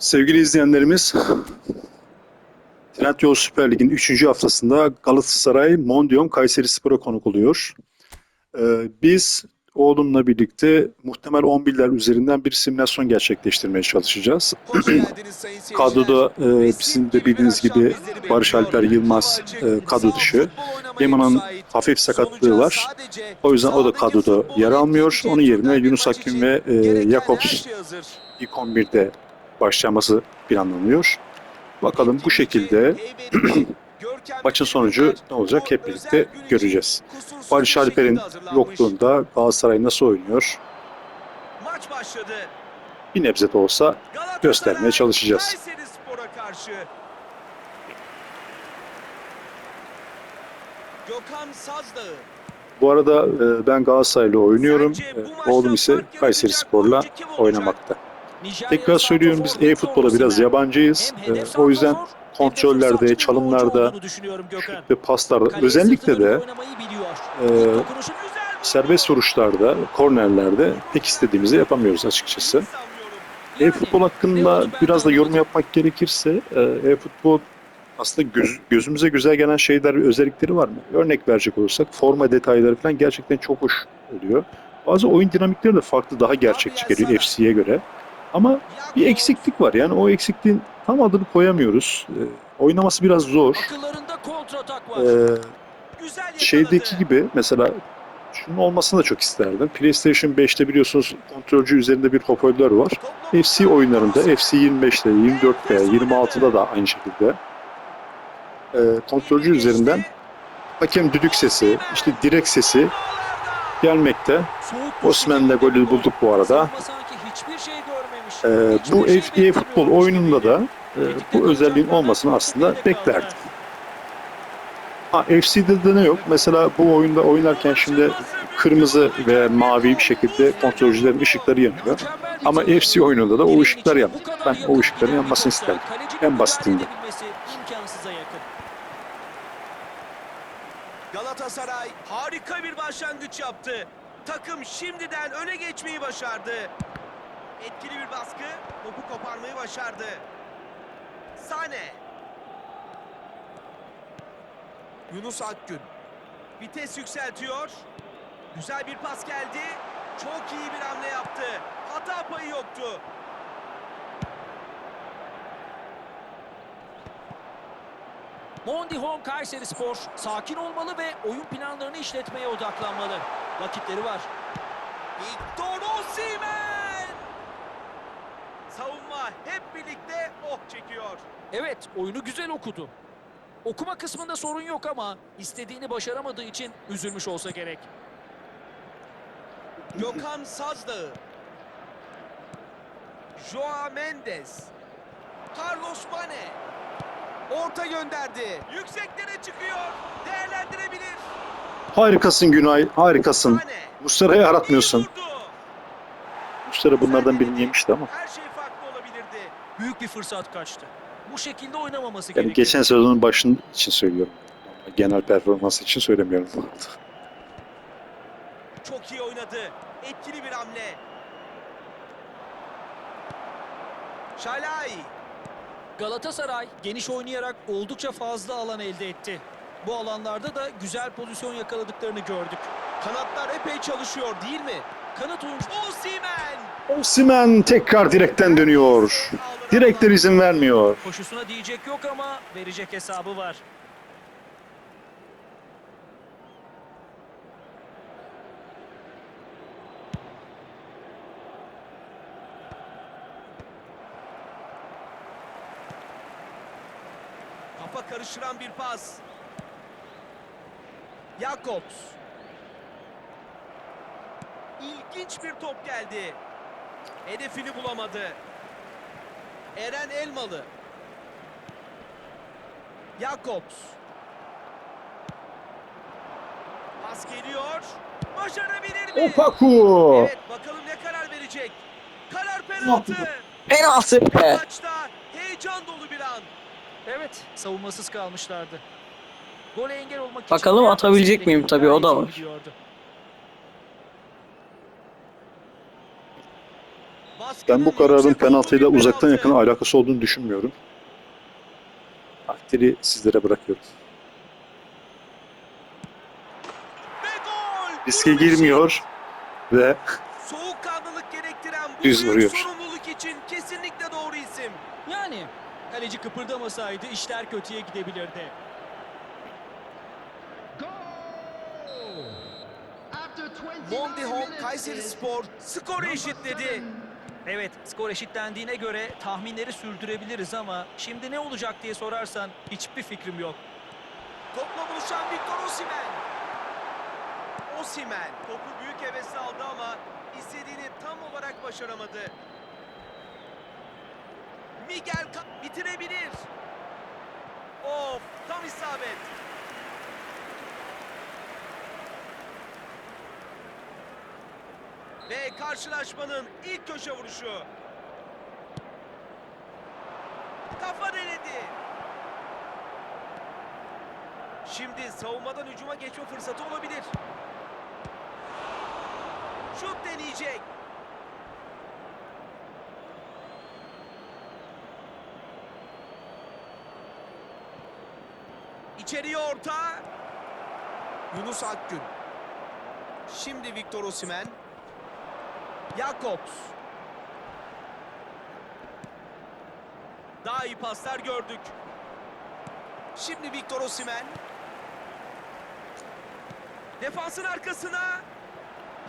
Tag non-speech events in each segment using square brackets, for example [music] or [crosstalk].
Sevgili izleyenlerimiz, Trendyol Süper Lig'in 3. haftasında Galatasaray Mondium Kayseri Spor'a konuk oluyor. Ee, biz oğlumla birlikte muhtemel 11'ler üzerinden bir simülasyon gerçekleştirmeye çalışacağız. [clears throat] Kadroda e, bizim de bildiğiniz gibi Barış. Alper Yılmaz e, kadro dışı. müsait. hafif sakatlığı var. O yüzden o da kadroda yer almıyor. Onun yerine Yunus Akgün ve e, Jakobs ilk 11'de başlaması planlanıyor. Bakalım bu şekilde [clears throat] maçın sonucu ne olacak hep birlikte göreceğiz. Barış Alper'in yokluğunda Galatasaray nasıl oynuyor Maç başladı. bir nebze de olsa göstermeye çalışacağız. Bu arada e, ben Galatasaray'la oynuyorum. E, Oğlum ise Kayseri Spor'la oynamakta. Tekrar söylüyorum biz e-futbola biraz yabancıyız. E, o yüzden kontrollerde, çalımlarda, ve paslarda özellikle de e, serbest vuruşlarda, kornerlerde pek istediğimizi yapamıyoruz açıkçası. E-futbol hakkında biraz da yorum yapmak gerekirse e, e-futbol aslında göz- gözümüze güzel gelen şeyler, özellikleri var mı? Örnek verecek olursak forma detayları falan gerçekten çok hoş oluyor. Bazı oyun dinamikleri de farklı, daha gerçekçi geliyor FC'ye göre. Ama bir eksiklik var. Yani o eksikliğin tam adını koyamıyoruz. E, oynaması biraz zor. E, şeydeki gibi mesela şunun olmasını da çok isterdim. PlayStation 5'te biliyorsunuz kontrolcü üzerinde bir hoparlör var. FC oyunlarında FC 25'te, 24'te, 26'da da aynı şekilde e, kontrolcü üzerinden hakem düdük sesi, işte direk sesi gelmekte. Osman'la şekilde golü bulduk bu arada. E, bu FA futbol oyununda da e, bu özelliğin olmasını aslında beklerdim. Ha, FC'de de ne yok? Mesela bu oyunda oynarken şimdi kırmızı ve mavi bir şekilde kontrolcülerin ışıkları yanıyor. Ama. FC oyununda da o ışıklar yanıyor. Ben o ışıkların yanmasını kalecinin En basitinde. Galatasaray harika bir başlangıç yaptı. Takım şimdiden öne geçmeyi başardı. Etkili bir baskı, topu koparmayı başardı. Sane. Yunus Akgün. Vites yükseltiyor. Güzel bir pas geldi. Çok iyi bir hamle yaptı. Hata payı yoktu. Mondi Home Kayseri Spor sakin olmalı ve oyun planlarını işletmeye odaklanmalı. Vakitleri var. Victor Osimhen! Hep birlikte oh çekiyor. Evet, oyunu güzel okudu. Okuma kısmında sorun yok ama istediğini başaramadığı için üzülmüş olsa gerek. [laughs] Gökhan Sazdağı. Joao Mendes. Carlos Mane. Orta gönderdi. Yükseklere çıkıyor. Değerlendirebilir. Harikasın Günay, harikasın. Mane. Muslera'yı aratmıyorsun. Muslera bunlardan birini yemişti ama. Her şey. Büyük bir fırsat kaçtı. Bu şekilde oynamaması Yani gerekiyor. geçen sezonun başının için söylüyorum. Genel performansı için söylemiyorum. Çok iyi oynadı. Etkili bir hamle. Şalay. Galatasaray geniş oynayarak oldukça fazla alan elde etti. Bu alanlarda da güzel pozisyon yakaladıklarını gördük. Kanatlar epey çalışıyor değil mi? Kanat oyuncu Osimhen. Osimhen tekrar direkten dönüyor. Direkler izin vermiyor. koşusuna diyecek yok ama verecek hesabı var. Kafa karıştıran bir pas. Jakobs. İlginç bir top geldi. Hedefini bulamadı. Eren Elmalı. Jakobs. Pas geliyor. Başarabilir mi? Opaku. Evet bakalım ne karar verecek. Karar penaltı. Penaltı be. Maçta heyecan dolu bir an. Evet, savunmasız kalmışlardı. Gole engel olmak için Bakalım yapması atabilecek miyim? Tabii, o da var. biliyordu. Ben bu kararın penaltıyla uzaktan yakın alakası olduğunu düşünmüyorum. Takdiri sizlere bırakıyorum. Riske girmiyor ve Soğukkanlılık gerektiren bu Düz vuruyor. sorumluluk için kesinlikle doğru isim. Yani kaleci kıpırdamasaydı işler kötüye gidebilirdi. Mondihom Kayseri Spor skoru eşitledi. Evet, skor eşitlendiğine göre tahminleri sürdürebiliriz ama şimdi ne olacak diye sorarsan hiçbir fikrim yok. Topla buluşan Victor Osimhen. Osimhen topu büyük hevesle aldı ama istediğini tam olarak başaramadı. Miguel bitirebilir. Of tam isabet. Ve karşılaşmanın ilk köşe vuruşu. Kafa denedi. Şimdi savunmadan hücuma geçme fırsatı olabilir. Şut deneyecek. İçeriye orta. Yunus Akgün. Şimdi Victor Osimhen. Jakobs. Daha iyi paslar gördük. Şimdi Victor Osimhen. Defansın arkasına.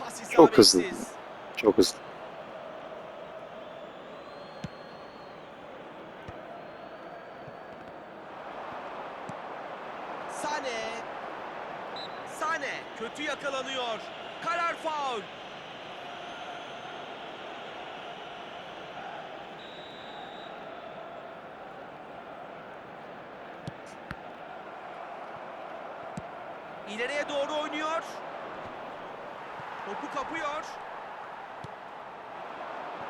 Pas Çok hızlı. çok hızlı. Sane. Sane kötü yakalanıyor. Karar faul. İleriye doğru oynuyor. Topu kapıyor.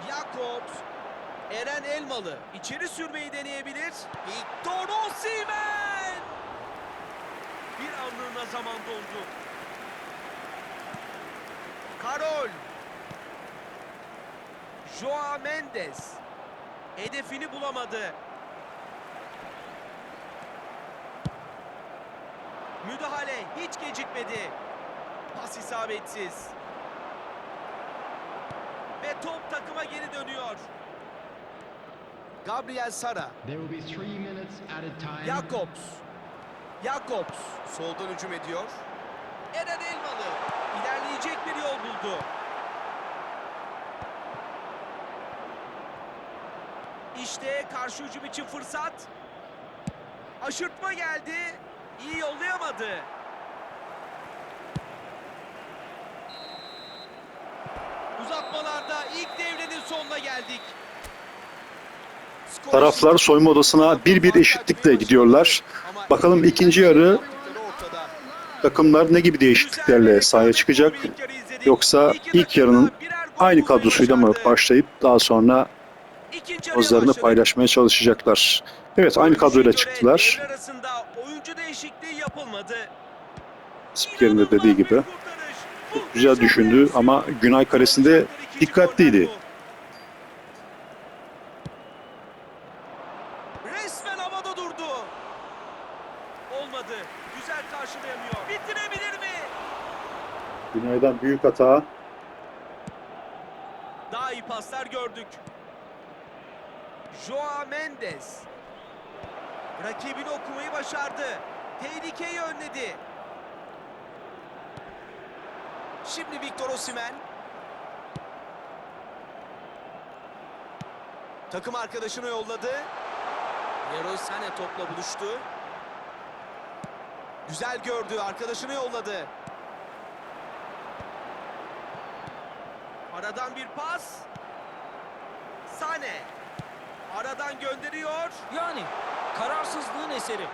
Jakobs. Eren Elmalı içeri sürmeyi deneyebilir. Victor Osimhen! Bir anlığına zaman doldu. Karol. Joao Mendes. Hedefini bulamadı. Müdahale hiç gecikmedi. Pas isabetsiz. Ve top takıma geri dönüyor. Gabriel Sara. Jakobs. Jakobs soldan hücum ediyor. Eren Elmalı ilerleyecek bir yol buldu. İşte karşı hücum için fırsat. Aşırtma geldi. İyi yollayamadı. Uzatmalarda ilk devrenin sonuna geldik. Taraflar soyunma odasına bir bir eşitlikle gidiyorlar. Bakalım ikinci yarı takımlar ne gibi değişikliklerle sahaya çıkacak? Yoksa ilk yarının aynı kadrosuyla mı başlayıp daha sonra pozlarını paylaşmaya çalışacaklar? Evet aynı kadroyla çıktılar. Değişikliği yapılmadı. Spikerin de dediği gibi. Çok güzel düşündü ama Günay kalesinde dikkatliydi. Resmen havada durdu. Olmadı. Güzel karşılayamıyor. Bitirebilir mi? Günay'dan büyük hata. Daha iyi paslar gördük. Joao Mendes. Rakibini okumayı başardı. Tehlikeyi önledi. Şimdi Victor Osimhen. Takım arkadaşını yolladı. Leroy Sané topla buluştu. Güzel gördü. Arkadaşını yolladı. Aradan bir pas. Sane. Aradan gönderiyor. Yani kararsızlığın eseri.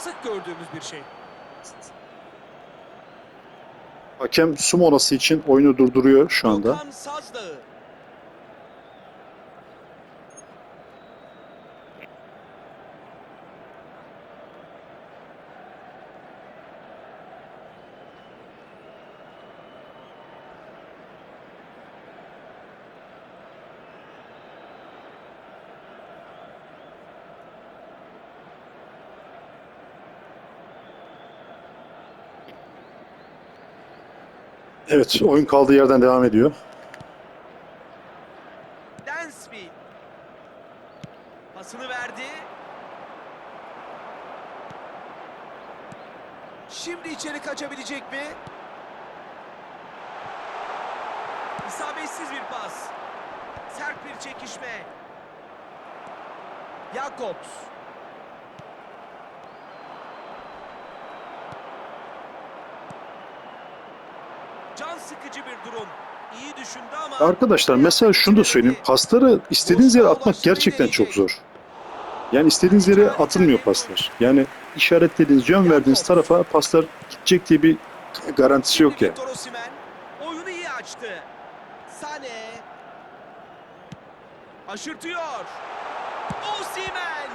Sık gördüğümüz bir şey. Hakem su molası için oyunu durduruyor şu anda. Gökhan Sazdağı. Evet oyun kaldığı yerden devam ediyor. Dansby. Pasını verdi. Şimdi içeri kaçabilecek mi? İsabetsiz bir pas. Sert bir çekişme. Jakobs. Sıkıcı bir durum. İyi düşündü ama... Arkadaşlar mesela şunu da söyleyeyim. Pasları istediğiniz yere atmak gerçekten çok zor. Yani istediğiniz yere atılmıyor paslar. Yani işaretlediğiniz, yön verdiğiniz tarafa paslar gidecek diye bir garantisi yok yani. Osimhen oyunu iyi açtı. Sane aşırtıyor. Osimhen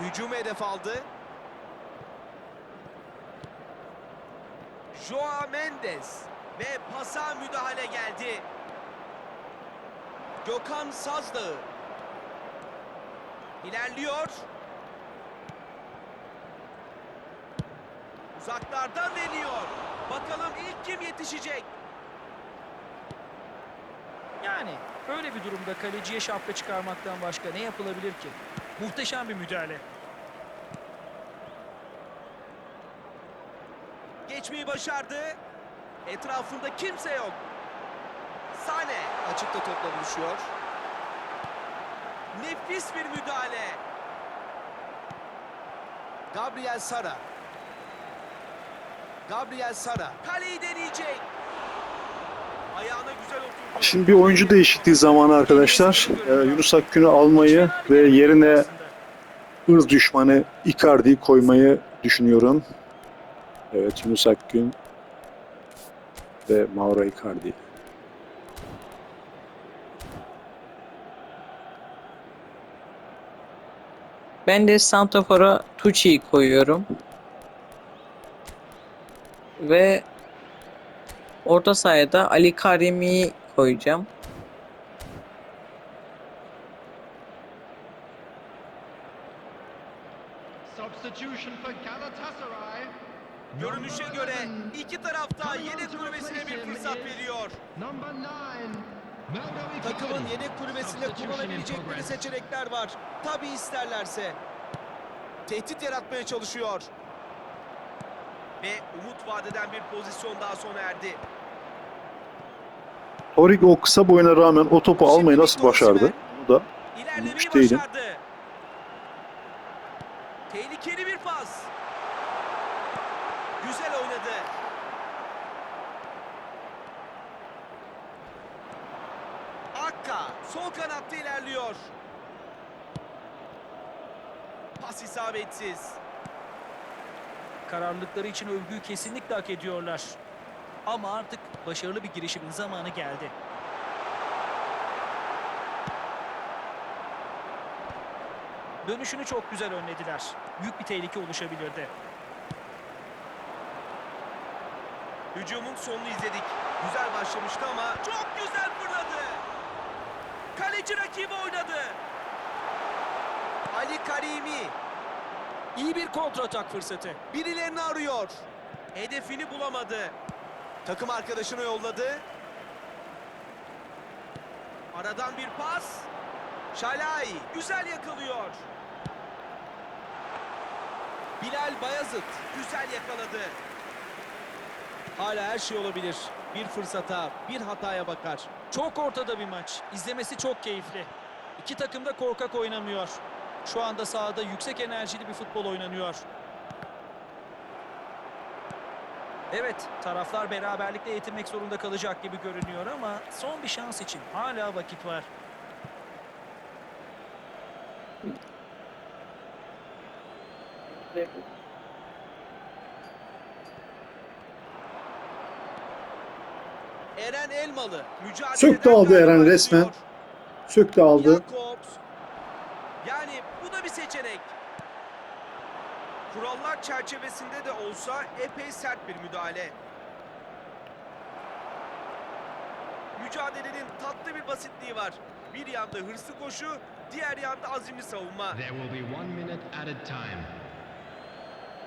hücum hedef aldı. Joao Mendes ve pasa müdahale geldi. Gökhan Sazdağ ilerliyor. Uzaklardan deniyor. Bakalım ilk kim yetişecek? Yani böyle bir durumda kaleciye şapka çıkarmaktan başka ne yapılabilir ki? Muhteşem bir müdahale. Geçmeyi başardı. Etrafında kimse yok. Sane açıkta topla buluşuyor. Nefis bir müdahale. Gabriel Sara. Gabriel Sara. Kaleyi deneyecek. Şimdi bir oyuncu değişikliği zamanı arkadaşlar. Ee, Yunus Akgün'ü almayı ve yerine ırz düşmanı Icardi'yi koymayı düşünüyorum. Evet Yunus Akgün ve Mauro Icardi. Ben de Santafor'a Tucci'yi koyuyorum. Ve orta sahaya da Ali Karimi'yi koyacağım. Substitution. Görünüşe göre 11, iki tarafta yedek kulübesine bir him fırsat veriyor. Takımın yedek kulübesinde kullanabilecekleri seçenekler var. Tabi isterlerse. Tehdit yaratmaya çalışıyor. Ve umut vadeden bir pozisyon daha sona erdi. Torik o kısa boyuna rağmen o topu Şimdi almayı nasıl başardı? Bunu da İlerlemeyi değilim. Tehlikeli bir pas. Oynadı. Akka sol kanatta ilerliyor. Pas isabetsiz. Kararlılıkları için övgüyü kesinlikle hak ediyorlar. Ama artık başarılı bir girişimin zamanı geldi. Dönüşünü çok güzel önlediler. Büyük bir tehlike oluşabilirdi. Hücumun sonunu izledik. Güzel başlamıştı ama çok güzel fırladı. Kaleci rakibi oynadı. Ali Karimi İyi bir kontratak fırsatı. birilerini arıyor. Hedefini bulamadı. Takım arkadaşını yolladı. Aradan bir pas. Şalay güzel yakalıyor. Bilal Bayazıt güzel yakaladı. Hala her şey olabilir. Bir fırsata, bir hataya bakar. Çok ortada bir maç. İzlemesi çok keyifli. İki takım da korkak oynamıyor. Şu anda sahada yüksek enerjili bir futbol oynanıyor. Evet, taraflar beraberlikle yetinmek zorunda kalacak gibi görünüyor ama son bir şans için hala vakit var. Eren Elmalı mücadele Söktü aldı Eren resmen. söktü aldı. Jakobs. Yani bu da bir seçenek. Kurallar çerçevesinde de olsa epey sert bir müdahale. Mücadelenin tatlı bir basitliği var. Bir yanda hırslı koşu, diğer yanda azimli savunma. There will be one minute added time.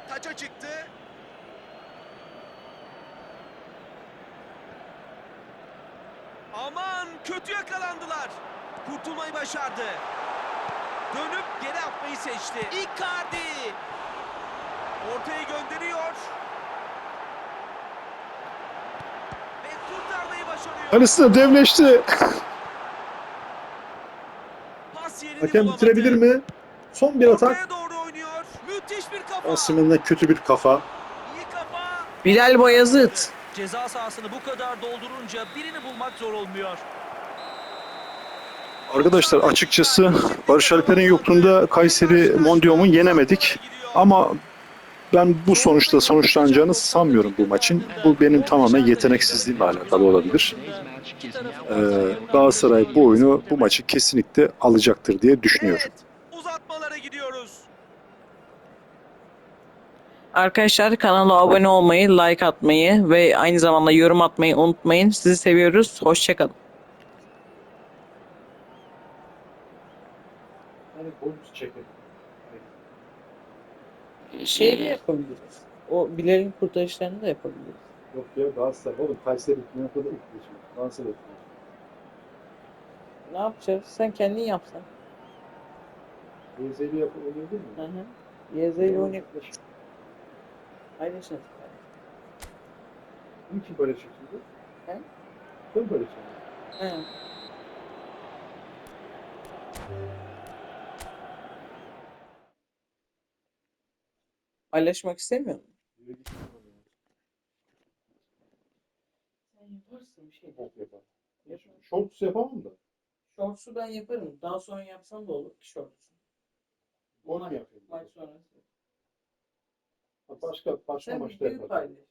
Taça çıktı. Kötü yakalandılar. Kurtulmayı başardı. Dönüp geri atmayı seçti. Icardi. Ortaya gönderiyor. Ve kurtarmayı başarıyor. Kalesine devleşti. Pas yerini Hakem bulamadı. bitirebilir mi? Son bir atak. Ortaya doğru oynuyor. Müthiş bir kafa. Osimhen'den kötü bir kafa. İyi kafa. Bilal Bayazıt. Ceza sahasını bu kadar doldurunca birini bulmak zor olmuyor. Arkadaşlar açıkçası Barış Alper'in yokluğunda Kayseri Mondium'u yenemedik. Ama ben bu sonuçta sonuçlanacağını sanmıyorum bu maçın. Bu benim tamamen yeteneksizliğimle alakalı olabilir. Ee, Galatasaray bu oyunu, bu maçı kesinlikle alacaktır diye düşünüyorum. Evet, uzatmalara gidiyoruz. Arkadaşlar kanala abone olmayı, like atmayı ve aynı zamanda yorum atmayı unutmayın. Sizi seviyoruz. Hoşçakalın. Şey de yapabiliriz. O Bilal'in kurtarışlarını da yapabiliriz. Yok ya Galatasaray. Oğlum Kayseri ne kadar Galatasaray. Ne yapacağız? Sen kendin yapsan. Benzeri yapı oynayabilir mi? Hı hı. YZ ile oynayabilir. Paylaşın. Niçin böyle çekildi? He? Kim böyle çekildi? Hı. Paylaşmak istemiyor musun? Sen yaparsın bir şey. Bok yapar. Shorts yapamam da. Shorts'u ben yaparım. Daha sonra yapsam da olur ki shorts'u. Onu Maç- yapayım. Maç sonrası. Başka başka Sen maçta videoyu yaparım. paylaş.